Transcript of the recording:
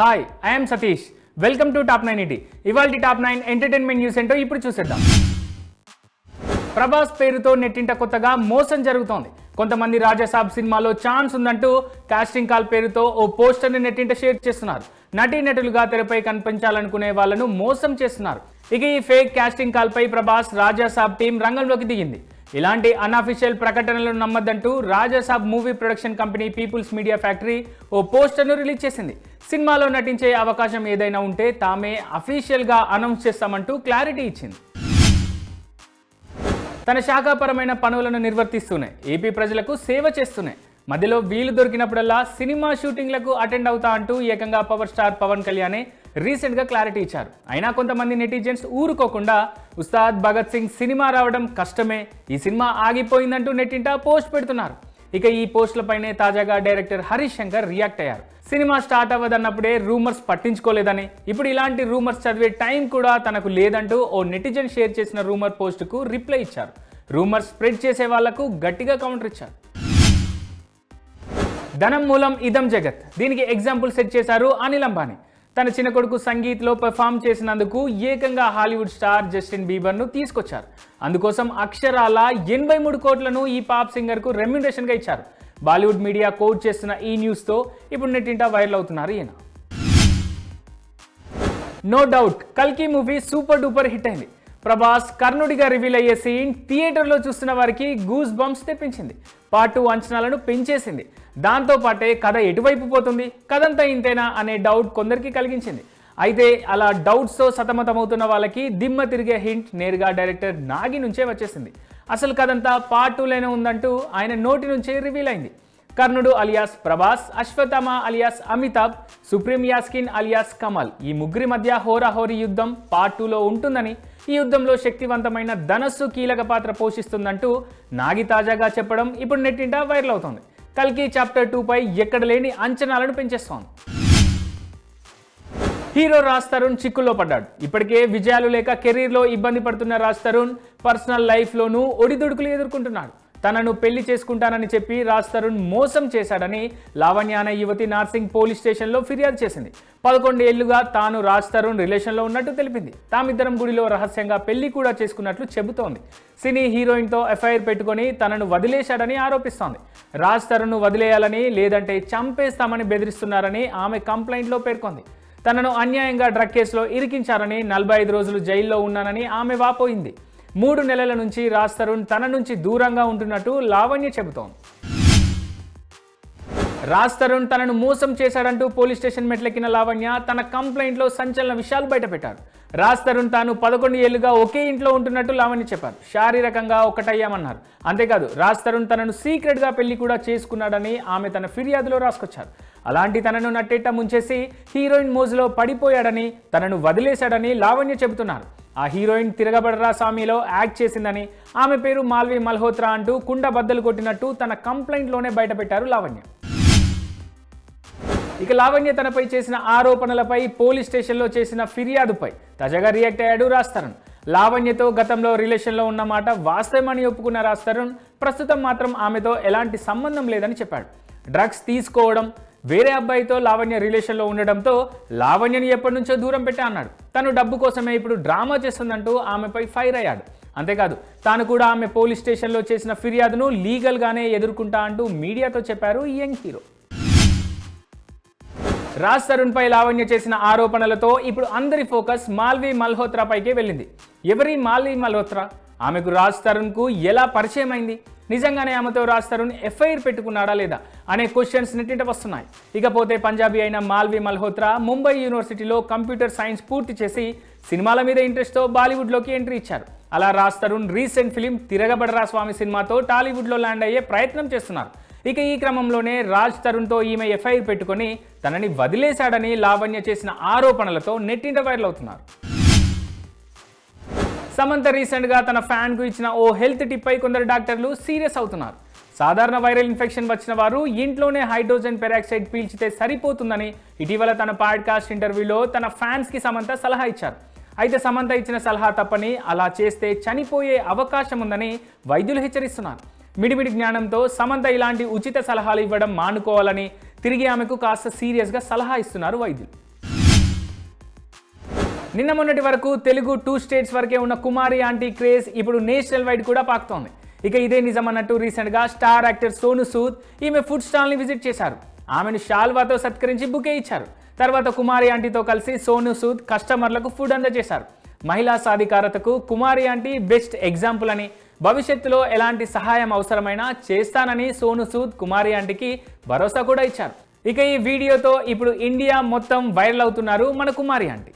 Hi I'm Satish welcome to top nine E T ఇవాళ top nine entertainment news ఏంటో ఇప్పుడు చూసేద్దాం. ప్రభాస్ పేరుతో నెట్టింట కొత్తగా మోసం జరుగుతోంది. కొంతమంది రాజాసాబ్ సినిమాలో ఛాన్స్ ఉందంటూ కాస్టింగ్ కాల్ పేరుతో ఓ పోస్టర్ని నెట్టింట షేర్ చేస్తున్నారు. నటీనటులుగా తెరపై కనిపించాలనుకునే వాళ్ళను మోసం చేస్తున్నారు. ఇక ఈ ఫేక్ కాస్టింగ్ కాల్పై ప్రభాస్ రాజాసాబ్ టీం రంగంలోకి దిగింది. ఇలాంటి అన్అఫీషియల్ ప్రకటనలను నమ్మద్దంటూ Rajasaab movie production company people's media factory ఓ పోస్టర్ను రిలీజ్ చేసింది. సినిమాలో నటించే అవకాశం ఏదైనా ఉంటే తామే అఫీషియల్గా అనౌన్స్ చేస్తామంటూ క్లారిటీ ఇచ్చింది. తన శాఖాపరమైన పనులను నిర్వర్తిస్తూనే ఏపీ ప్రజలకు సేవ చేస్తున్నాయి మధ్యలో వీలు దొరికినప్పుడల్లా సినిమా షూటింగ్లకు అటెండ్ అవుతా అంటూ ఏకంగా పవర్ స్టార్ పవన్ కళ్యాణే రీసెంట్గా క్లారిటీ ఇచ్చారు. అయినా కొంతమంది నెటిజన్స్ ఊరుకోకుండా ఉస్తాద్ భగత్ సింగ్ సినిమా రావడం కష్టమే ఈ సినిమా ఆగిపోయిందంటూ నెట్టింట పోస్ట్ పెడుతున్నారు. ఇక ఈ పోస్టులపైనే తాజాగా డైరెక్టర్ హరీష్ శంకర్ రియాక్ట్ అయ్యారు. సినిమా స్టార్ట్ అవ్వదన్నప్పుడే రూమర్స్ పట్టించుకోలేదని. ఇప్పుడు ఇలాంటి రూమర్స్ చదివే టైం కూడా తనకు లేదంటూ ఓ నెటిజన్ షేర్ చేసిన రూమర్ పోస్టుకు రిప్లై ఇచ్చారు. రూమర్స్ స్ప్రెడ్ చేసే వాళ్ళకు గట్టిగా కౌంటర్ ఇచ్చారు. ధనం మూలం ఇదం జగత్. దీనికి ఎగ్జాంపుల్ సెట్ చేశారు అనిల్ అంబానీ. తన చిన్న కొడుకు సంగీత్లో పెర్ఫామ్ చేసినందుకు ఏకంగా హాలీవుడ్ స్టార్ జస్టిన్ బీబర్ను తీసుకొచ్చారు. అందుకోసం అక్షరాల ఎనభై మూడు కోట్లను ఈ పాప్ సింగర్కు రెమ్యునరేషన్గా ఇచ్చారు. బాలీవుడ్ మీడియా కోట్ చేస్తున్న ఈ న్యూస్తో ఇప్పుడు నెట్టింటా వైరల్ అవుతున్నారు ఈయన. నో డౌట్ కల్కి మూవీ సూపర్ డూపర్ హిట్ అయింది. ప్రభాస్ కర్ణుడిగా రివీల్ అయ్యే సీన్ థియేటర్లో చూస్తున్న వారికి గూస్ బంప్స్ తెప్పించింది. పార్ట్ టూ అంచనాలను పెంచేసింది. దాంతో పాటే కథ ఎటువైపు పోతుంది కథంతా ఇంతేనా అనే డౌట్ కొందరికి కలిగించింది. అయితే అలా డౌట్స్తో సతమతమవుతున్న వాళ్ళకి దిమ్మ తిరిగే హింట్ నేరుగా డైరెక్టర్ నాగి నుంచే వచ్చేసింది. అసలు కదంతా పార్ట్ టూలోనే ఉందంటూ ఆయన నోటి నుంచే రివీల్ అయింది. Karnudu alias Prabhas Ashwatthama alias Amitabh supreme Yaskin alias Kamal ఈ ముగ్గురి మధ్య హోరాహోరీ యుద్ధం పార్ట్ టూలో ఉంటుందని ఈ యుద్ధంలో శక్తివంతమైన ధనస్సు కీలక పాత్ర పోషిస్తుందంటూ నాగి తాజాగా చెప్పడం ఇప్పుడు నెట్టింట వైరల్ అవుతోంది. కల్కి చాప్టర్ టూపై ఎక్కడ లేని అంచనాలను పెంచేస్తోంది. హీరో రాజ్ తరుణ్ చిక్కుల్లో పడ్డాడు. ఇప్పటికే విజయాలు లేక కెరీర్లో ఇబ్బంది పడుతున్న రాజ్ తరుణ్ పర్సనల్ లైఫ్లోనూ ఒడిదుడుకులు ఎదుర్కొంటున్నాడు. తనను పెళ్ళి చేసుకుంటానని చెప్పి రాజ్ తరుణ్ మోసం చేశాడని లావణ్య అనే యువతి నార్సింగ్ పోలీస్ స్టేషన్లో ఫిర్యాదు చేసింది. పదకొండు ఏళ్ళుగా తాను రాజ్ తరుణ్ రిలేషన్లో ఉన్నట్టు తెలిపింది. తామిద్దరం గుడిలో రహస్యంగా పెళ్ళి కూడా చేసుకున్నట్లు చెబుతోంది. సినీ హీరోయిన్తో ఎఫ్ఐఆర్ పెట్టుకొని తనను వదిలేశాడని ఆరోపిస్తోంది. రాజ్ తరుణ్ను వదిలేయాలని లేదంటే చంపేస్తామని బెదిరిస్తున్నారని ఆమె కంప్లైంట్లో పేర్కొంది. తనను అన్యాయంగా డ్రగ్ కేసులో ఇరికించారని నలభై ఐదు రోజులు జైల్లో ఉన్నానని ఆమె వాపోయింది. మూడు నెలల నుంచి రాజ్ తరుణ్ తన నుంచి దూరంగా ఉంటున్నట్టు లావణ్య చెబుతోంది. రాజ్ తరుణ్ తనను మోసం చేశాడంటూ పోలీస్ స్టేషన్ మెట్లెక్కిన లావణ్య తన కంప్లైంట్లో సంచలన విషయాలు బయటపెట్టారు. రాజ్ తరుణ్ తాను పదకొండు ఏళ్ళుగా ఒకే ఇంట్లో ఉంటున్నట్టు లావణ్య చెప్పారు. శారీరకంగా ఒకటయ్యామన్నారు అంతేకాదు రాజ్ తరుణ్ తనను సీక్రెట్గా పెళ్ళి కూడా చేసుకున్నాడని ఆమె తన ఫిర్యాదులో రాసుకొచ్చారు. అలాంటి తనను నట్టేట ముంచేసి హీరోయిన్ మోజులో పడిపోయాడని తనను వదిలేశాడని లావణ్య చెబుతున్నారు. ఆ హీరోయిన్ తిరగబడరా స్వామిలో యాక్ట్ చేసిందని ఆమె పేరు మాల్వి మల్హోత్రా అంటూ కుండ బద్దలు కొట్టినట్టు తన కంప్లైంట్లోనే బయటపెట్టారు లావణ్య. ఇక లావణ్య తనపై చేసిన ఆరోపణలపై పోలీస్ స్టేషన్లో చేసిన ఫిర్యాదుపై తాజాగా రియాక్ట్ అయ్యాడు రాజ్ తరుణ్. లావణ్యతో గతంలో రిలేషన్లో ఉన్నమాట వాస్తవమని ఒప్పుకున్న రాజ్ తరుణ్ ప్రస్తుతం మాత్రం ఆమెతో ఎలాంటి సంబంధం లేదని చెప్పాడు. డ్రగ్స్ తీసుకోవడం వేరే అబ్బాయితో లావణ్య రిలేషన్లో ఉండడంతో లావణ్యని ఎప్పటి నుంచో దూరం పెట్టా అన్నాడు. తను డబ్బు కోసమే ఇప్పుడు డ్రామా చేస్తుందంటూ ఆమెపై ఫైర్ అయ్యాడు. అంతేకాదు తాను కూడా ఆమె పోలీస్ స్టేషన్లో చేసిన ఫిర్యాదును లీగల్గానే ఎదుర్కొంటా అంటూ మీడియాతో చెప్పారు యంగ్ హీరో. రాజ్ తరుణ్ పై లావణ్య చేసిన ఆరోపణలతో ఇప్పుడు అందరి ఫోకస్ మాల్వి మల్హోత్రా పైకే వెళ్ళింది. ఎవరి మాల్వి మల్హోత్రా? ఆమెకు రాజ్ తరుణ్కు ఎలా పరిచయం అయింది నిజంగానే ఆమెతో రాజ్ తరుణ్ ఎఫ్ఐఆర్ పెట్టుకున్నాడా లేదా అనే క్వశ్చన్స్ నెట్టింట వస్తున్నాయి. ఇకపోతే పంజాబీ అయిన మాల్వి మల్హోత్రా ముంబై యూనివర్సిటీలో కంప్యూటర్ సైన్స్ పూర్తి చేసి సినిమాల మీద ఇంట్రెస్ట్తో బాలీవుడ్లోకి ఎంట్రీ ఇచ్చారు. అలా రాజ్ తరుణ్ రీసెంట్ ఫిలిం తిరగబడరా స్వామి సినిమాతో టాలీవుడ్లో ల్యాండ్ అయ్యే ప్రయత్నం చేస్తున్నారు. ఇక ఈ క్రమంలోనే రాజ్ తరుణ్తో ఈమె ఎఫ్ఐఆర్ పెట్టుకొని తనని వదిలేశాడని లావణ్య చేసిన ఆరోపణలతో నెట్టింట వైరల్ అవుతున్నారు. సమంత రీసెంట్గా తన ఫ్యాన్కు ఇచ్చిన ఓ హెల్త్ టిప్ పై కొందరు డాక్టర్లు సీరియస్ అవుతున్నారు. సాధారణ వైరల్ ఇన్ఫెక్షన్ వచ్చిన వారు ఇంట్లోనే హైడ్రోజన్ పెరాక్సైడ్ పీల్చితే సరిపోతుందని ఇటీవల తన పాడ్కాస్ట్ ఇంటర్వ్యూలో తన ఫ్యాన్స్కి సమంత సలహా ఇచ్చారు. అయితే సమంత ఇచ్చిన సలహా తప్పని అలా చేస్తే చనిపోయే అవకాశం ఉందని వైద్యులు హెచ్చరిస్తున్నారు. మిడిమిడి జ్ఞానంతో సమంత ఇలాంటి ఉచిత సలహాలు ఇవ్వడం మానుకోవాలని తిరిగి ఆమెకు కాస్త సీరియస్గా సలహా ఇస్తున్నారు వైద్యులు. నిన్న మొన్నటి వరకు తెలుగు టూ స్టేట్స్ వరకే ఉన్న కుమారి ఆంటీ క్రేజ్ ఇప్పుడు నేషనల్ వైడ్ కూడా పాకుతోంది. ఇక ఇదే నిజం అన్నట్టు రీసెంట్గా స్టార్ యాక్టర్ సోను సూద్ ఈమె ఫుడ్ స్టాల్ని విజిట్ చేశారు. ఆమెను షాల్వాతో సత్కరించి బుకే ఇచ్చారు. తర్వాత కుమారి ఆంటీతో కలిసి సోను సూద్ కస్టమర్లకు ఫుడ్ అందజేశారు. మహిళా సాధికారతకు కుమారి ఆంటీ బెస్ట్ ఎగ్జాంపుల్ అని భవిష్యత్తులో ఎలాంటి సహాయం అవసరమైనా చేస్తానని సోను సూద్ కుమారి ఆంటీకి భరోసా కూడా ఇచ్చారు. ఇక ఈ వీడియోతో ఇప్పుడు ఇండియా మొత్తం వైరల్ అవుతున్నారు మన కుమారి ఆంటీ.